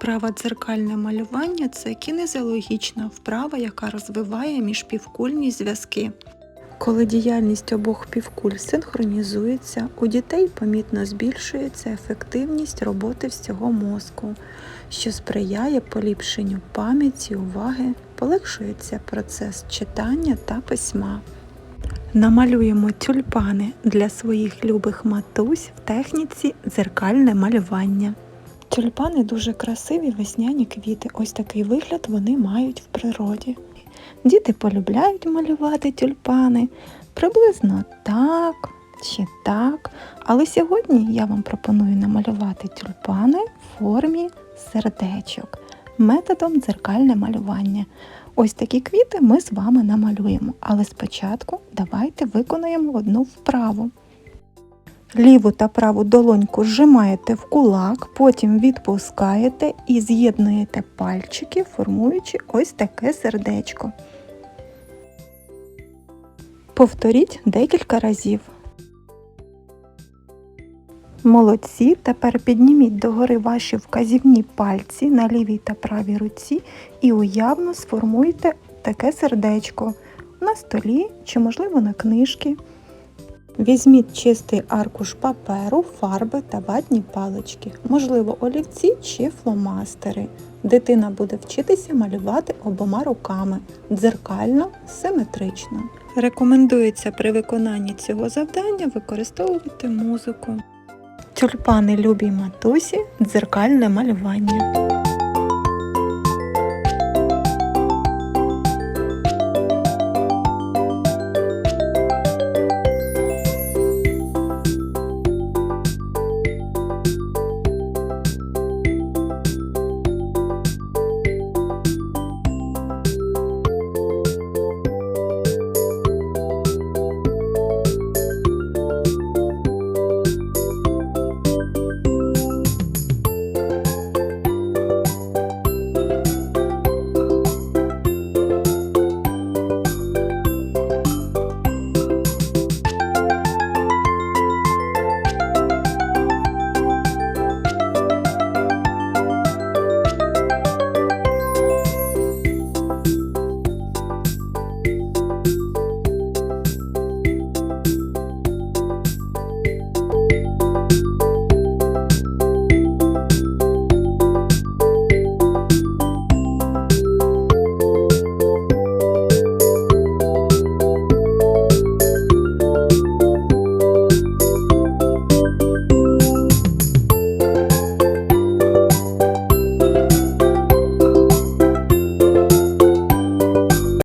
Вправа дзеркальне малювання це кінезіологічна вправа, яка розвиває міжпівкульні зв'язки. Коли діяльність обох півкуль синхронізується, у дітей помітно збільшується ефективність роботи всього мозку, що сприяє поліпшенню пам'яті, уваги, полегшується процес читання та письма. Намалюємо тюльпани для своїх любих матусь в техніці дзеркальне малювання. Тюльпани дуже красиві весняні квіти. Ось такий вигляд вони мають в природі. Діти полюбляють малювати тюльпани приблизно так чи так. Але сьогодні я вам пропоную намалювати тюльпани в формі сердечок методом дзеркальне малювання. Ось такі квіти ми з вами намалюємо. Але спочатку давайте виконаємо одну вправу. Ліву та праву долоньку зжимаєте в кулак, потім відпускаєте і з'єднуєте пальчики, формуючи ось таке сердечко. Повторіть декілька разів. Молодці. Тепер підніміть догори ваші вказівні пальці на лівій та правій руці і уявно сформуйте таке сердечко на столі чи, можливо, на книжці. Візьміть чистий аркуш паперу, фарби та ватні палички, можливо, олівці чи фломастери. Дитина буде вчитися малювати обома руками дзеркально, симетрично. Рекомендується при виконанні цього завдання використовувати музику. Тюльпани любій матусі дзеркальне малювання.